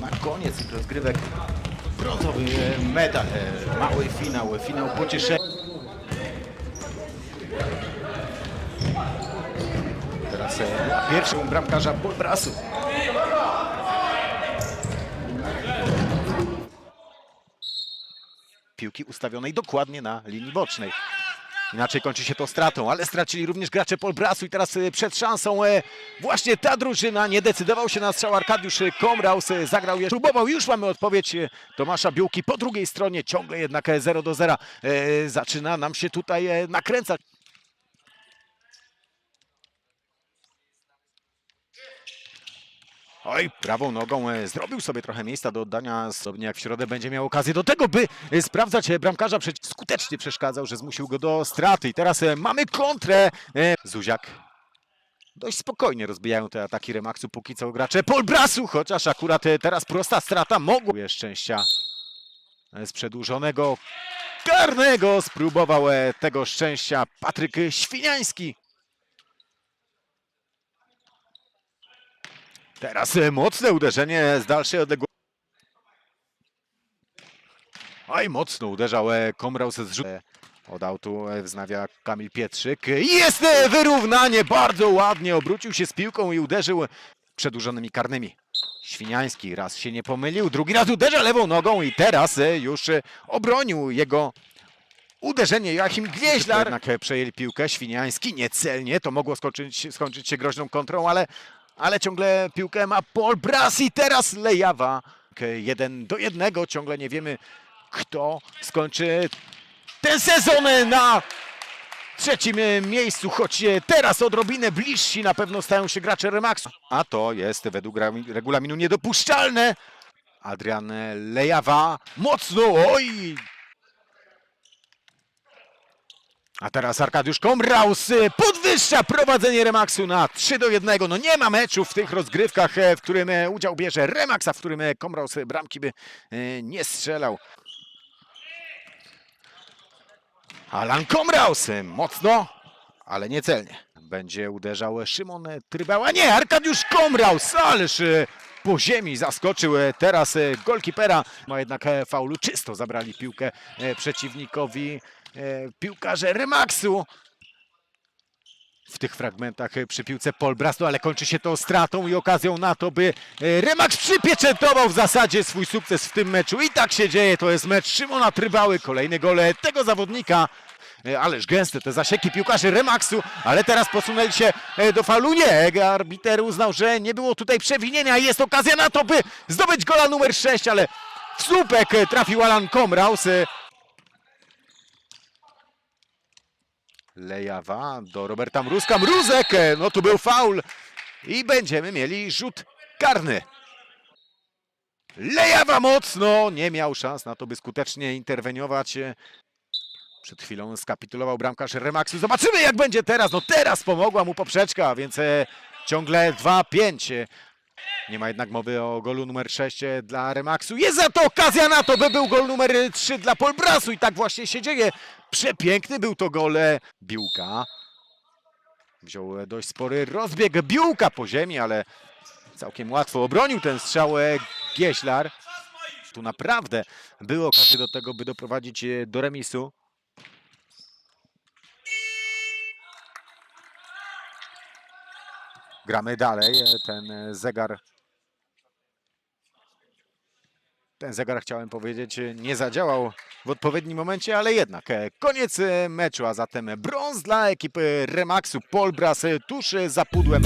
Na koniec rozgrywek brązowy e, medal, e, mały finał, finał pocieszenia. Teraz e, pierwszy bramkarza Polbrasu. Piłki ustawionej dokładnie na linii bocznej. Inaczej kończy się to stratą, ale stracili również gracze Polbrasu i teraz e, przed szansą e, właśnie ta drużyna nie decydował się na strzał. Arkadiusz e, Komraus, zagrał jeszcze, próbował, już mamy odpowiedź Tomasza Biłki po drugiej stronie, ciągle jednak e, 0 do 0 e, zaczyna nam się tutaj nakręcać. Oj, prawą nogą e, zrobił sobie trochę miejsca do oddania, podobnie jak w środę będzie miał okazję do tego, by e, sprawdzać e, bramkarza. Przecież skutecznie przeszkadzał, że zmusił go do straty. I teraz mamy kontrę. Zuziak dość spokojnie rozbijają te ataki Remaxu, póki co gracze Polbrasu, chociaż akurat teraz prosta strata mogło szczęścia z przedłużonego karnego. Spróbował tego szczęścia Patryk Świniański. Teraz e, mocne uderzenie z dalszej odległości. Oj, mocno uderzał e, Komraus z rzutu. Od autu e, wznawia Kamil Pietrzyk. Jest wyrównanie, bardzo ładnie obrócił się z piłką i uderzył przedłużonymi karnymi. Świniański raz się nie pomylił, drugi raz uderza lewą nogą i teraz już obronił jego uderzenie Joachim Gwieźlar. Jednak przejęli piłkę, Świniański niecelnie, to mogło skończyć, skończyć się groźną kontrą, ale, ale ciągle piłkę ma Paul Brass i teraz Lejawa. Jeden do jednego, ciągle nie wiemy kto skończy ten sezon na trzecim miejscu, choć teraz odrobinę bliżsi na pewno stają się gracze Remaxu. A to jest według regulaminu niedopuszczalne. Adrian Lejawa mocno, oj! A teraz Arkadiusz Komraus e, podwyższa prowadzenie Remaxu na 3 do 1. No nie ma meczu w tych rozgrywkach, e, w którym e, udział bierze Remax, a w którym e, Komraus bramki by nie strzelał. Alan Komraus mocno, ale niecelnie. Będzie uderzał Szymon Trybała. Nie, Arkadiusz Komraus, ależ po ziemi zaskoczył teraz golkipera. Ma jednak e, faulu, czysto zabrali piłkę przeciwnikowi piłkarze Remaxu. W tych fragmentach e, przy piłce Paul Brasno, ale kończy się to stratą i okazją na to, by e, Remax przypieczętował w zasadzie swój sukces w tym meczu. I tak się dzieje, to jest mecz Szymona Trybały, kolejny gole tego zawodnika. E, Ależ gęste te zasieki piłkarzy Remaxu, ale teraz posunęli się e, do faulu. Nie, arbiter uznał, że nie było tutaj przewinienia. Jest okazja na to, by zdobyć gola numer 6, ale w słupek e, trafił Alan Komraus. Lejawa do Roberta Mruzka. Mruzek, e, no tu był faul i będziemy mieli rzut karny. Lejawa mocno, nie miał szans na to, by skutecznie interweniować. przed chwilą skapitulował bramkarz Remaxu. Zobaczymy jak będzie teraz. No teraz pomogła mu poprzeczka, więc e, ciągle 2-5. Nie ma jednak mowy o golu numer 6 e, dla Remaxu. Jest za to okazja na to, by był gol numer 3 dla Polbrasu i tak właśnie się dzieje. Przepiękny był to gol e, Biłka. Wziął dość spory rozbieg Biłka po ziemi, ale całkiem łatwo obronił ten strzał e, Gieślar. Tu naprawdę były okazje do tego, by doprowadzić e, do remisu. Gramy dalej. E, Ten zegar. Ten zegar chciałem powiedzieć, nie zadziałał w odpowiednim momencie, ale jednak e, koniec e, meczu, a zatem brąz dla ekipy Remaxu Polbras e, tuż za pudłem.